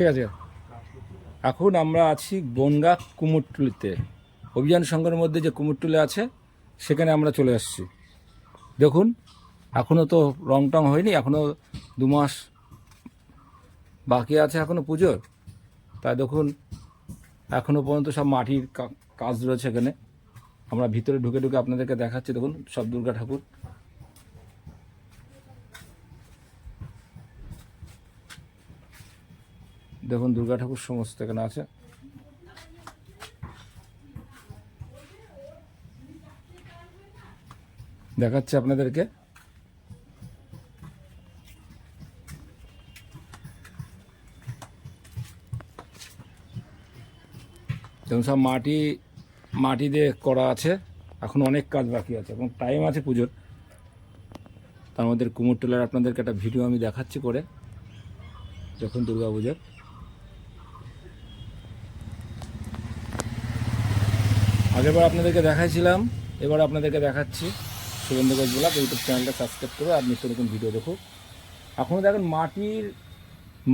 ঠিক আছে। এখন আমরা আছি বনগা কুমোরটুলিতে অভিযান সংঘের মধ্যে যে কুমোরটুলি আছে, সেখানে আমরা চলে আসছি। দেখুন এখনও তো রং টং হয়নি এখনও দু মাস বাকি আছে এখনও পুজোর। তাই দেখুন এখনও পর্যন্ত সব মাটির কাজ রয়েছে এখানে। আমরা ভিতরে ঢুকে ঢুকে আপনাদেরকে দেখাচ্ছি, দেখুন, সব দুর্গা ঠাকুর। দেখুন দুর্গা ঠাকুর সমস্ত এখানে আছে। দেখাচ্ছে আপনাদেরকে। দেখুন সব মাটি মাটি দিয়ে করা আছে। এখন অনেক কাজ বাকি আছে এবং টাইম আছে পুজোর। তার মধ্যে কুমোরটুলার আপনাদেরকে একটা ভিডিও আমি দেখাচ্ছি করে। যখন দুর্গা পুজোর। আগেরবার আপনাদেরকে দেখাইছিলাম, এবার আপনাদেরকে দেখাচ্ছি সুগন্ধ ঘোষ ব্লগ ইউটিউব চ্যানেলটা সাবস্ক্রাইব করো আর নিত্য নতুন ভিডিও দেখো এখনও দেখেন মাটির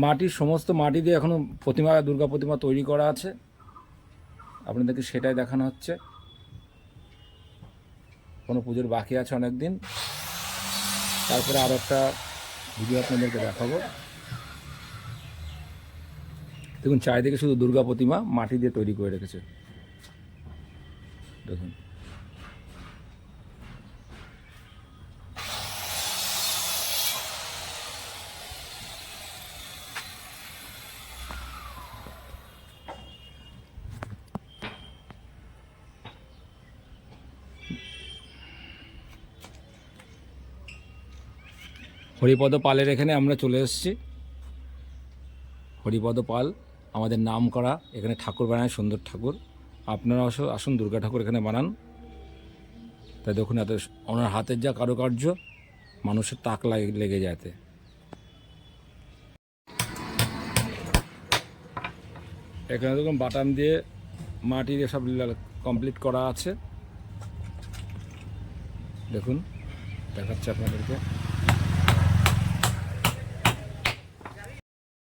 মাটির সমস্ত মাটি দিয়ে এখনও প্রতিমা, দুর্গা প্রতিমা তৈরি করা আছে। আপনাদেরকে সেটাই দেখানো হচ্ছে। কোনো পুজোর বাকি আছে অনেক দিন তারপরে আরও একটা ভিডিও আপনাদেরকে দেখাবো। দেখুন, চারিদিকে শুধু দুর্গা প্রতিমা মাটি দিয়ে তৈরি করে রেখেছে। দেখুন। হরিপদ পালের এখানে আমরা চলে এসেছি। হরিপদ পাল, আমাদের নাম করা এখানে ঠাকুর বানায় সুন্দর ঠাকুর। আপনারা আসো, আসুন, দুর্গা ঠাকুর এখানে বানান। তাই দেখুন, এত ওনার হাতের যা কারুকার্য, মানুষের তাক লাগে, লেগে যাতে। এখানে দেখুন, বাটাম দিয়ে মাটি দিয়ে সব কমপ্লিট করা আছে। দেখুন, দেখাচ্ছে আপনাদেরকে।